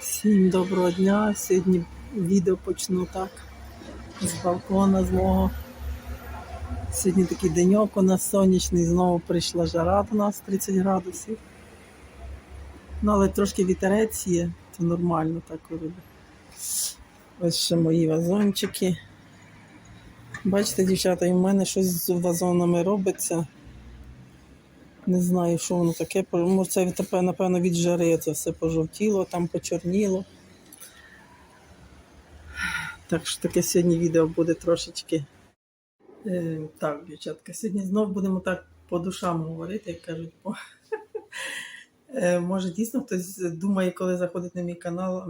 Всім доброго дня. Сьогодні відео почну так з балкона з мого. Сьогодні такий деньок у нас сонячний, знову прийшла жара до нас 30 градусів. Ну, але трошки вітерець є, то нормально так виробить. Ось ще мої вазончики. Бачите, дівчата, і в мене щось з вазонами робиться. Не знаю, що воно таке. Це напевно, від жари це все пожовтіло, там почорніло. Так що таке сьогодні відео буде трошечки. Е, так, дівчатка, сьогодні знов будемо так по душам говорити, як кажуть. Е, може, дійсно хтось думає, коли заходить на мій канал,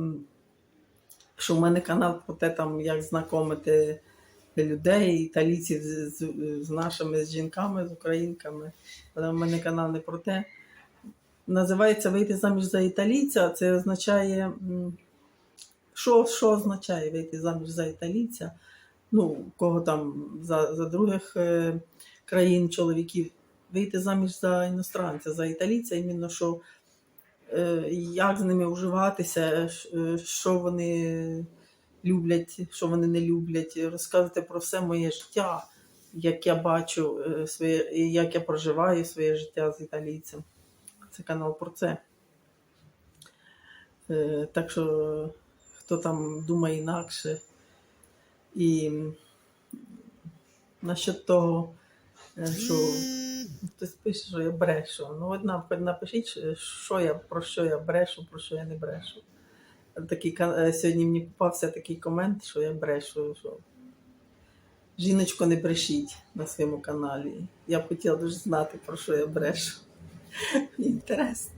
що в мене канал про те, там, як знайомити людей, італійців з, з, з нашими з жінками, з українками. Але в мене канал не про те. Називається Вийти заміж за італійця. Це означає, що, що означає вийти заміж за італійця? Ну, кого там за, за других е, країн чоловіків вийти заміж за іностранця, за італійця, іменно що е, як з ними уживатися, е, що вони люблять, що вони не люблять, розказувати про все моє життя, як я бачу е, своє, як я проживаю своє життя з італійцем. Це канал про це. Е, Так що хто там думає інакше. І насчет того, е, що хтось пише, що я брешу. Ну, от напишіть, що я, про що я брешу, про що я не брешу. Такий, е, сьогодні мені попався такий комент, що я брешу. Що... Жіночко, не брешіть на своєму каналі. Я б хотіла дуже знати, про що я брешу. Інтересно.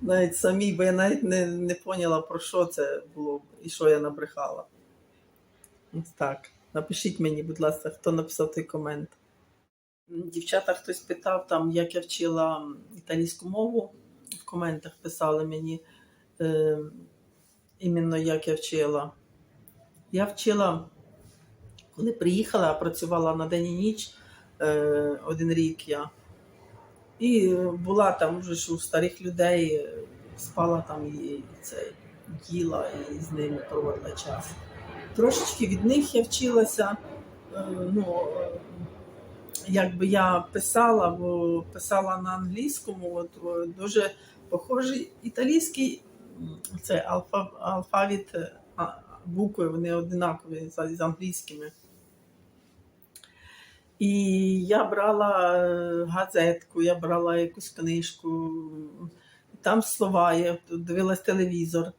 Навіть самій, бо я навіть не, не поняла, про що це було і що я набрехала. Ось так. Напишіть мені, будь ласка, хто написав той комент. Дівчата хтось питав, там, як я вчила італійську мову. В коментах писали мені е, іменно як я вчила. Я вчила, коли приїхала, працювала на день і ніч е, один рік я. І була там вже ж у старих людей, е, спала там і це, їла і з ними проводила час. Трошечки від них я вчилася. е, Ну, якби я писала, бо писала на англійському, от, дуже похожий італійський це алфа, алфавіт, е, букви, вони одинакові з, англійськими. І я брала е, газетку, я брала якусь книжку, там слова, я дивилась телевізор.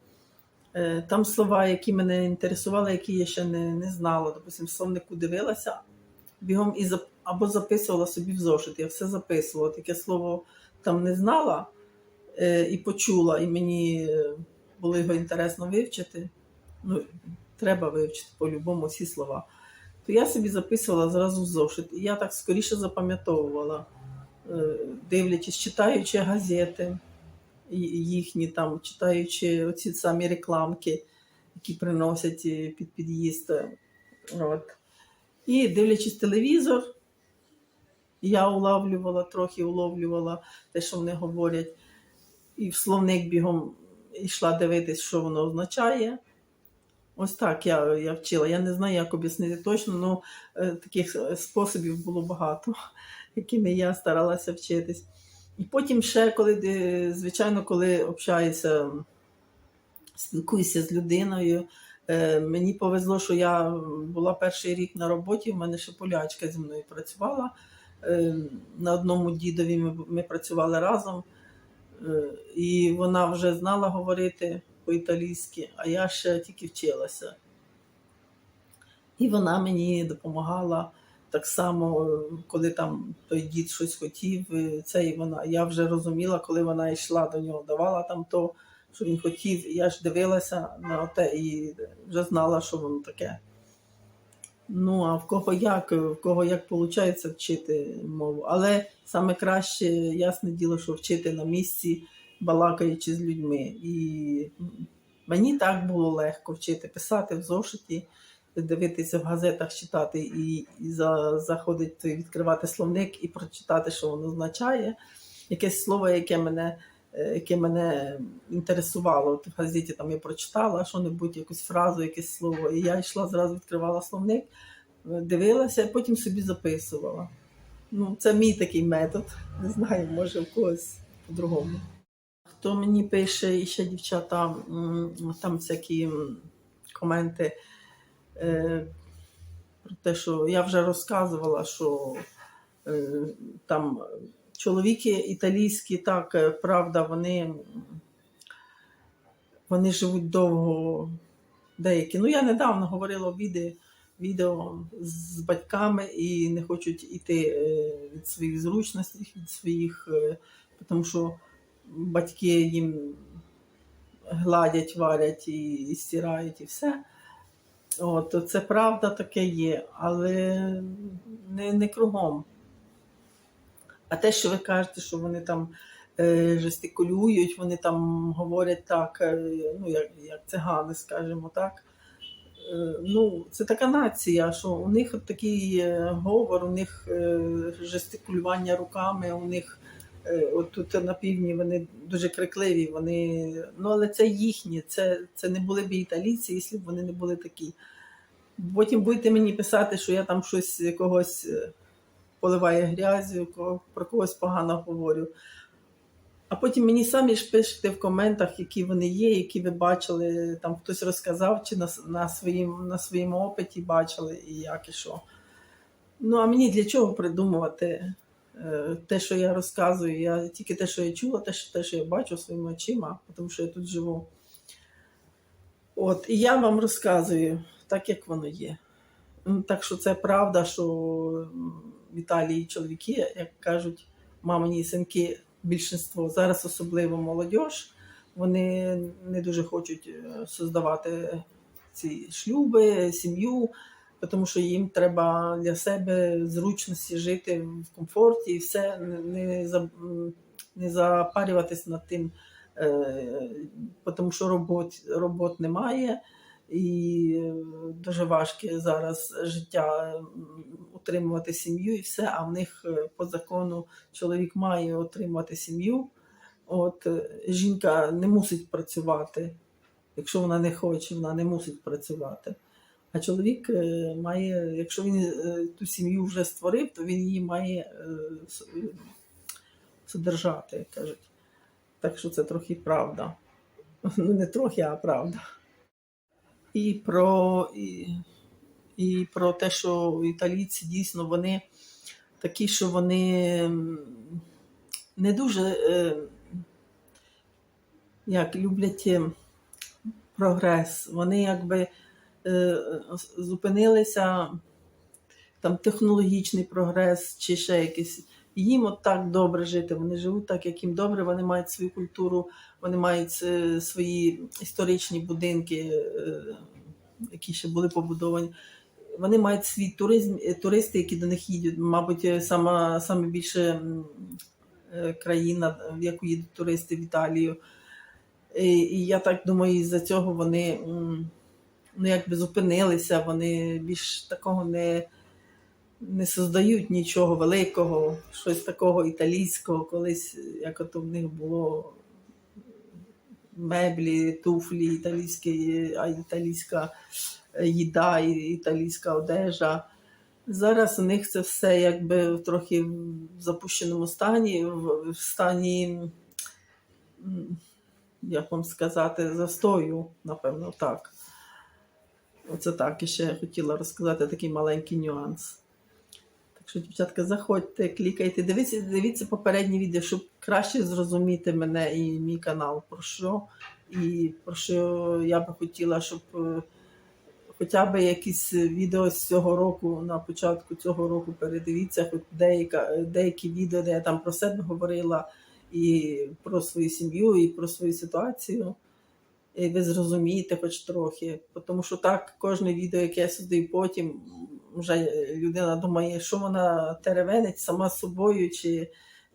Е, Там слова, які мене інтересували, які я ще не, не знала. Допустим, в словнику дивилася, бігом і або записувала собі в зошит. Я все записувала. Таке слово там не знала і почула, і мені е, було його інтересно вивчити. Ну, треба вивчити по-любому всі слова. То я собі записувала зразу в зошит. І я так скоріше запам'ятовувала, е, дивлячись, читаючи газети їхні там, читаючи оці самі рекламки, які приносять е, під під'їзд. От. І дивлячись телевізор, я улавлювала, трохи уловлювала те, що вони говорять. І в словник бігом йшла дивитись, що воно означає. Ось так я, я вчила. Я не знаю, як об'яснити точно, але таких е, способів було багато, якими я старалася вчитись. І потім ще, коли, звичайно, коли общаюся, спілкуюся з людиною, е, мені повезло, що я була перший рік на роботі, в мене ще полячка зі мною працювала. Е, На одному дідові ми, ми працювали разом, і вона вже знала говорити по-італійськи, а я ще тільки вчилася. І вона мені допомагала так само, е, коли там той дід щось хотів, е, це і вона. Я вже розуміла, коли вона йшла до нього, давала там то, що він хотів. Я ж дивилася на те і вже знала, що воно таке. Ну, а в кого як, в кого як виходить вчити мову. Але саме краще, ясне діло, що вчити на місці, балакаючи з людьми. І мені так було легко вчити писати в зошиті, дивитися в газетах, читати і, і за, заходити, відкривати словник і прочитати, що воно означає. Якесь слово, яке мене яке мене інтересувало. В газеті там я прочитала що-небудь, якусь фразу, якесь слово. І я йшла зразу відкривала словник, е, дивилася, а потім собі записувала. Ну, це мій такий метод. Не знаю, може в когось по-другому. Хто мені пише, і ще дівчата, там всякі коменти е, про те, що я вже розказувала, що е, там чоловіки італійські, так, е, правда, вони, вони живуть довго деякі. Ну, я недавно говорила в відео, відео з батьками і не хочуть іти е, від своїх зручностей, від своїх, е, тому що батьки їм гладять, варять і, і стирають, і все. От, це правда таке є, але не, не кругом. А те, що ви кажете, що вони там е, жестикулюють, вони там говорять так, е, ну, як, як цигани, скажімо так. Е, ну, це така нація, що у них от такий е, говор, у них е, жестикулювання руками, у них е, от тут на півдні вони дуже крикливі, вони, ну але це їхні, це, це не були б італійці, якщо б вони не були такі. Потім будете мені писати, що я там щось когось поливаю грязю, про когось погано говорю. А потім мені самі ж пишете в коментах, які вони є, які ви бачили, там хтось розказав, чи на, на, своїм, на своєму опиті бачили, і як і що. Ну, а мені для чого придумувати е, те, що я розказую? Я тільки те, що я чула, те, що, те, що я бачу своїми очима, тому що я тут живу. От, і я вам розказую так, як воно є. Ну, Так що це правда, що в Італії чоловіки, як кажуть, мамині синки, більшинство, зараз особливо молодь, вони не дуже хочуть е, создавати ці шлюби, сім'ю, тому що їм треба для себе зручності жити в комфорті і все, не, не, за- не запарюватись над тим, е, тому що робот, робот немає. І е, дуже важке зараз життя утримувати сім'ю і все. А в них е, по закону чоловік має отримувати сім'ю. От е, жінка не мусить працювати. Якщо вона не хоче, вона не мусить працювати. А чоловік має, якщо він ту сім'ю вже створив, то він її має содержати, кажуть. Так що це трохи правда. Ну, не трохи, а правда. І про, і, і про те, що італійці дійсно вони такі, що вони не дуже е, як люблять е, прогрес. Вони якби е, зупинилися там технологічний прогрес чи ще якийсь. Їм от так добре жити. Вони живуть так, як їм добре, вони мають свою культуру, вони мають е, свої історичні будинки, е, які ще були побудовані. Вони мають свій туризм, е, туристи, які до них їдуть. Мабуть, сама, саме більше країна, в яку їдуть туристи в Італію. І, і я так думаю, із-за цього вони ну, якби зупинилися, вони більш такого не, не создають нічого великого, щось такого італійського, колись, як ото в них було меблі, туфлі, італійські, а італійська їда, італійська одежа. Зараз у них це все якби в трохи в запущеному стані, в, в стані, як вам сказати, застою, напевно, так. Оце так. І ще я хотіла розказати такий маленький нюанс. Що, дівчатка, заходьте, клікайте, дивіться, дивіться попереднє відео, щоб краще зрозуміти мене і мій канал, про що. І про що я би хотіла, щоб е, хоча б якісь відео з цього року, на початку цього року передивіться, хоч деяка, деякі відео, де я там про себе говорила, і про свою сім'ю, і про свою ситуацію. І ви зрозумієте хоч трохи. Тому що так, кожне відео, яке я создаю потім, вже людина думає, що вона теревенить сама собою, чи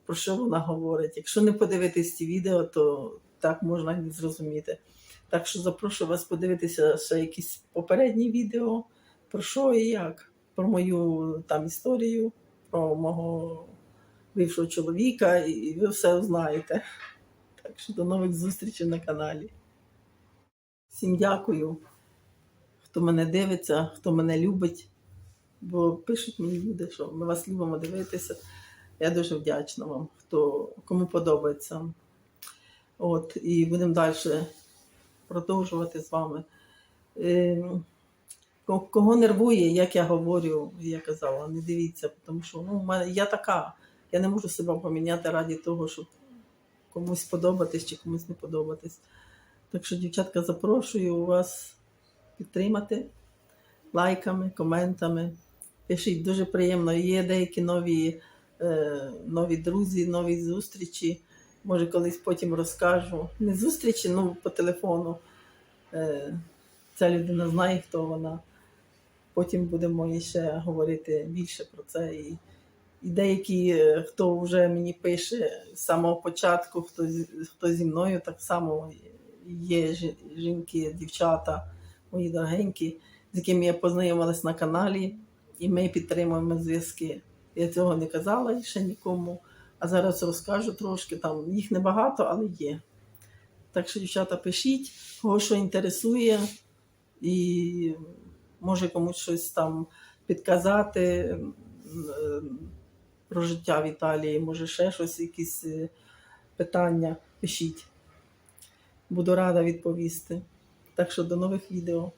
про що вона говорить. Якщо не подивитись ці відео, то так можна не зрозуміти. Так що запрошую вас подивитися ще якісь попередні відео, про що і як, про мою там історію, про мого бившого чоловіка, і ви все знаєте. Так що до нових зустрічей на каналі. Всім дякую, хто мене дивиться, хто мене любить. Бо пишуть мені люди, що ми вас любимо дивитися. Я дуже вдячна вам, хто кому подобається. От, і будемо далі продовжувати з вами. Е, Кого нервує, як я говорю, я казала, не дивіться, тому що ну, я така. Я не можу себе поміняти раді того, щоб комусь подобатись чи комусь не подобатись. Так що, дівчатка, запрошую вас підтримати лайками, коментами. Пишіть дуже приємно. Є деякі нові, е, нові друзі, нові зустрічі. Може, колись потім розкажу. Не зустрічі, ну по телефону. Е, ця людина знає, хто вона. Потім будемо ще говорити більше про це. І, і деякі, е, хто вже мені пише з самого початку, хто, хто зі мною, так само є жінки, дівчата, мої дорогенькі, з якими я познайомилась на каналі, і ми підтримуємо зв'язки. Я цього не казала ще нікому, а зараз розкажу трошки. Там їх небагато, але є. Так що, дівчата, пишіть, кого що інтересує, і може комусь щось там підказати е, про життя в Італії, може ще щось, якісь е, питання. Пишіть. Буду рада відповісти. Так що до нових відео.